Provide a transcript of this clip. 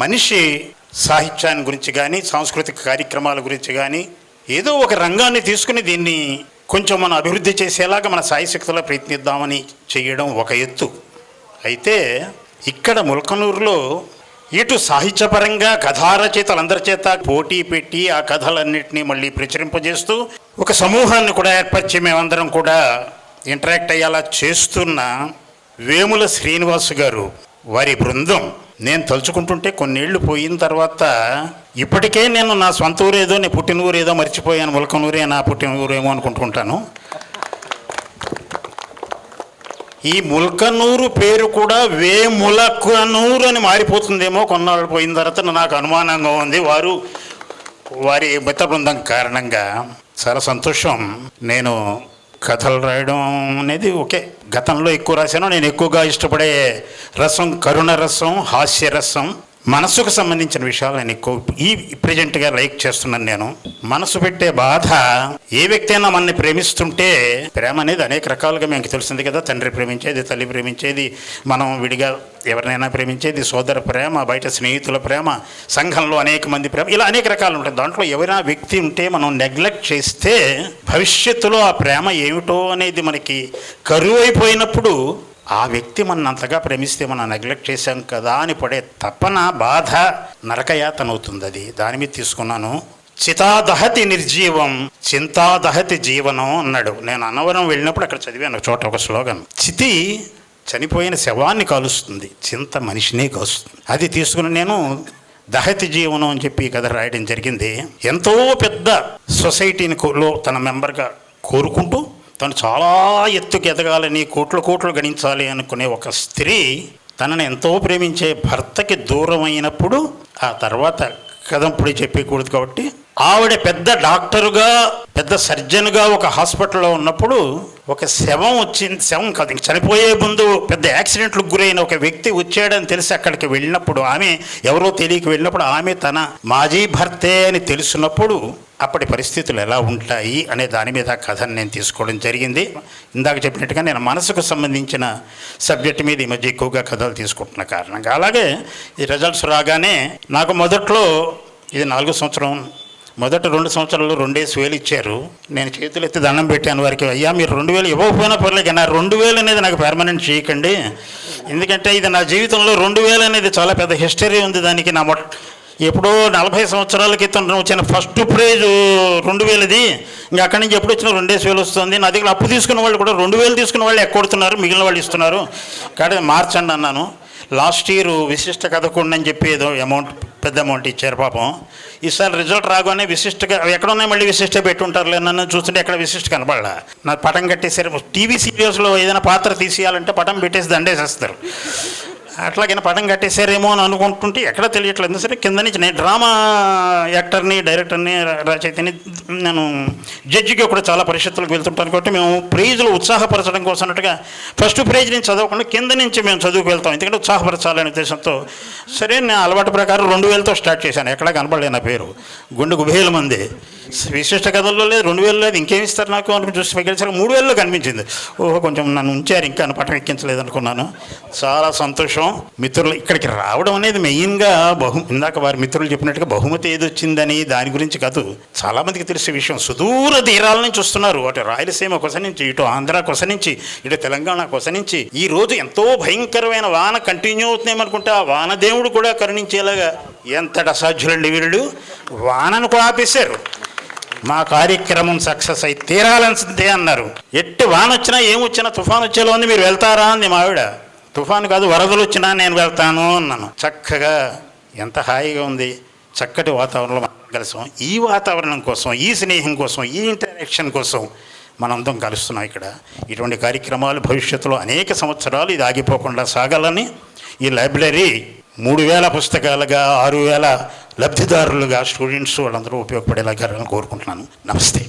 మనిషి సాహిత్యాన్ని గురించి కానీ సాంస్కృతిక కార్యక్రమాల గురించి కానీ ఏదో ఒక రంగాన్ని తీసుకుని దీన్ని కొంచెం మనం అభివృద్ధి చేసేలాగా మన సాయశక్తిలో ప్రయత్నిద్దామని చేయడం ఒక ఎత్తు. అయితే ఇక్కడ ములకనూరులో ఇటు సాహిత్యపరంగా కథారచయితలందరి చేత పోటీ పెట్టి ఆ కథలన్నింటినీ మళ్ళీ ప్రచురింపజేస్తూ ఒక సమూహాన్ని కూడా ఏర్పరిచి మేమందరం కూడా ఇంటరాక్ట్ అయ్యేలా చేస్తున్న వేముల శ్రీనివాస్ గారు వారి బృందం. నేను తలుచుకుంటుంటే కొన్నేళ్ళు పోయిన తర్వాత ఇప్పటికే నేను నా సొంత ఊరేదో నేను పుట్టిన ఊరేదో మర్చిపోయాను. ములకనూరే నా పుట్టిన ఊరేమో అనుకుంటుంటాను. ఈ ముల్కనూరు పేరు కూడా వే ములకనూరు అని మారిపోతుందేమో కొన్నాళ్ళు పోయిన తర్వాత నాకు అనుమానంగా ఉంది. వారు వారి మిత్ర బృందం కారణంగా చాలా సంతోషం. నేను కథలు రాయడం అనేది ఓకే. గతంలో ఎక్కువ రాశాను నేను ఎక్కువగా ఇష్టపడే రసం కరుణ రసం హాస్య మనస్సుకు సంబంధించిన విషయాలు నేను ఎక్కువ ఈ ప్రజెంట్గా లైక్ చేస్తున్నాను నేను. మనసు పెట్టే బాధ ఏ వ్యక్తి అయినా మనల్ని ప్రేమిస్తుంటే ప్రేమ అనేది అనేక రకాలుగా మీకు తెలిసింది కదా. తండ్రి ప్రేమించేది తల్లి ప్రేమించేది మనం విడిగా ఎవరినైనా ప్రేమించేది సోదర ప్రేమ బయట స్నేహితుల ప్రేమ సంఘంలో అనేక మంది ప్రేమ ఇలా అనేక రకాలు ఉంటాయి. దాంట్లో ఎవరైనా వ్యక్తి ఉంటే మనం నెగ్లెక్ట్ చేస్తే భవిష్యత్తులో ఆ ప్రేమ ఏమిటో అనేది మనకి కరువు అయిపోయినప్పుడు ఆ వ్యక్తి మన అంతగా ప్రేమిస్తే మనం నెగ్లెక్ట్ చేశాం కదా అని పడే తపన బాధ నరకయాతన అవుతుంది అది దాని మీద తీసుకున్నాను చితాదహతి నిర్జీవం చింతాదహతి జీవనం అన్నాడు. నేను అన్నవరం వెళ్ళినప్పుడు అక్కడ చదివాను ఒక చోట ఒక స్లోగన్. చితి చనిపోయిన శవాన్ని కాలుస్తుంది చింత మనిషినే కాలుస్తుంది. అది తీసుకుని నేను దహతి జీవనం అని చెప్పి కథ రాయడం జరిగింది. ఎంతో పెద్ద సొసైటీని లో తన మెంబర్గా కోరుకుంటూ తను చాలా ఎత్తుకు ఎదగాలని కోట్లు కోట్లు గణించాలి అనుకునే ఒక స్త్రీ తనని ఎంతో ప్రేమించే భర్తకి దూరం అయినప్పుడు ఆ తర్వాత కథంపుడి చెప్పకూడదు కాబట్టి ఆవిడ పెద్ద డాక్టరుగా పెద్ద సర్జన్గా ఒక హాస్పిటల్లో ఉన్నప్పుడు ఒక శవం వచ్చింది శవం కాదు ఇంక చనిపోయే ముందు పెద్ద యాక్సిడెంట్లకు గురైన ఒక వ్యక్తి వచ్చాడని తెలిసి అక్కడికి వెళ్ళినప్పుడు ఆమె ఎవరో తెలియక వెళ్ళినప్పుడు ఆమె తన మాజీ భర్తే అని తెలుసున్నప్పుడు అప్పటి పరిస్థితులు ఎలా ఉంటాయి అనే దాని మీద కథను నేను తీసుకోవడం జరిగింది. ఇందాక చెప్పినట్టుగా నేను మనసుకు సంబంధించిన సబ్జెక్ట్ మీద ఈ మధ్య ఎక్కువగా కథలు తీసుకుంటున్న కారణంగా. అలాగే ఈ రిజల్ట్స్ రాగానే నాకు మొదట్లో ఇది నాలుగో సంవత్సరం మొదట రెండు సంవత్సరాలు రెండేసి వేలు ఇచ్చారు. నేను చేతులు ఎత్తి దండం పెట్టాను వారికి అయ్యా మీరు రెండు వేలు ఇవ్వకపోయినా పర్లేదు నా రెండు వేలు అనేది నాకు పెర్మనెంట్ చేయకండి. ఎందుకంటే ఇది నా జీవితంలో రెండు వేలు అనేది చాలా పెద్ద హిస్టరీ ఉంది దానికి. నా మొట్ట ఎప్పుడో నలభై సంవత్సరాల క్రితం వచ్చిన ఫస్ట్ ప్రైజ్ రెండు వేలది. ఇంకా అక్కడి నుంచి ఎప్పుడు వచ్చినా రెండేసి వేలు వస్తుంది. నా దగ్గర అప్పు తీసుకున్న వాళ్ళు కూడా రెండు వేలు తీసుకున్న వాళ్ళు ఎక్కొడుతున్నారు మిగిలిన వాళ్ళు ఇస్తున్నారు. కాబట్టి మార్చండి అన్నాను. లాస్ట్ ఇయర్ విశిష్ట కథకుండా అని చెప్పి ఏదో అమౌంట్ పెద్ద అమౌంట్ ఇచ్చారు పాపం. ఈసారి రిజల్ట్ రాగానే విశిష్టగా ఎక్కడ ఉన్నాయి మళ్ళీ విశిష్ట పెట్టుంటారులే నన్ను చూస్తుంటే ఎక్కడ విశిష్ట కనపడలా నా పటం కట్టేసారు టీవీ సీరియల్స్లో ఏదైనా పాత్ర తీసేయాలంటే పటం పెట్టేసి దండేసేస్తారు. అట్లాగైనా పటం కట్టేశారేమో అని అనుకుంటుంటే ఎక్కడ తెలియట్లేదు. సరే కింద నుంచి నేను డ్రామా యాక్టర్ని డైరెక్టర్ని రచయితని నేను జడ్జికి కూడా చాలా పరిషత్తులకు వెళ్తుంటాను కాబట్టి మేము ప్రైజులు ఉత్సాహపరచడం కోసం అన్నట్టుగా ఫస్ట్ ప్రైజ్ నుంచి చదవకుండా కింద నుంచి మేము చదువుకు వెళ్తాం. ఎందుకంటే ఉత్సాహపరచాలనే ఉద్దేశంతో. సరే నేను అలవాటు ప్రకారం రెండు వేలతో స్టార్ట్ చేశాను. ఎక్కడ కనపడలేదు నా పేరు. గుండెకు వేల మంది. విశిష్ట కథల్లో లేదు రెండు వేలు లేదు ఇంకేం ఇస్తారు నాకు అనుకుని చూసి గెలిచారు మూడు వేలలో కనిపించింది. ఓహో కొంచెం నన్ను ఉంచారు ఇంకా పటం ఎక్కించలేదు అనుకున్నాను చాలా సంతోషం. మిత్రులు ఇక్కడికి రావడం అనేది మెయిన్గా బహు ఇందాక వారి మిత్రులు చెప్పినట్టుగా బహుమతి ఏది వచ్చిందని దాని గురించి కాదు. చాలామందికి తెలిసే విషయం సుదూర తీరాల నుంచి వస్తున్నారు. అటు రాయలసీమ కొస నుంచి ఇటు ఆంధ్ర కొస నుంచి ఇటు తెలంగాణ కొస నుంచి. ఈ రోజు ఎంతో భయంకరమైన వాన కంటిన్యూ అవుతుందేమనుకుంటే ఆ వానదేవుడు కూడా కరుణించేలాగా ఎంతటి అసాధ్యులండి వీరుడు వానను కూడా ఆపేశారు. మా కార్యక్రమం సక్సెస్ అయి తీరాలంతే అన్నారు. ఎట్టి వాన వచ్చినా ఏమొచ్చినా తుఫాన్ వచ్చేలో ఉంది మీరు వెళ్తారా అంది మావిడ తుఫాను కాదు వరదలు వచ్చినా నేను వెళ్తాను అన్నాను. చక్కగా ఎంత హాయిగా ఉంది. చక్కటి వాతావరణంలో మనం కలిసాం. ఈ వాతావరణం కోసం ఈ స్నేహం కోసం ఈ ఇంటరాక్షన్ కోసం మనందరం కలుస్తున్నాం ఇక్కడ. ఇటువంటి కార్యక్రమాలు భవిష్యత్తులో అనేక సంవత్సరాలు ఇది ఆగిపోకుండా సాగాలని ఈ లైబ్రరీ మూడు వేల పుస్తకాలుగా ఆరు వేల లబ్ధిదారులుగా స్టూడెంట్స్ వాళ్ళందరూ ఉపయోగపడేలాగా కోరుకుంటున్నాను. నమస్తే.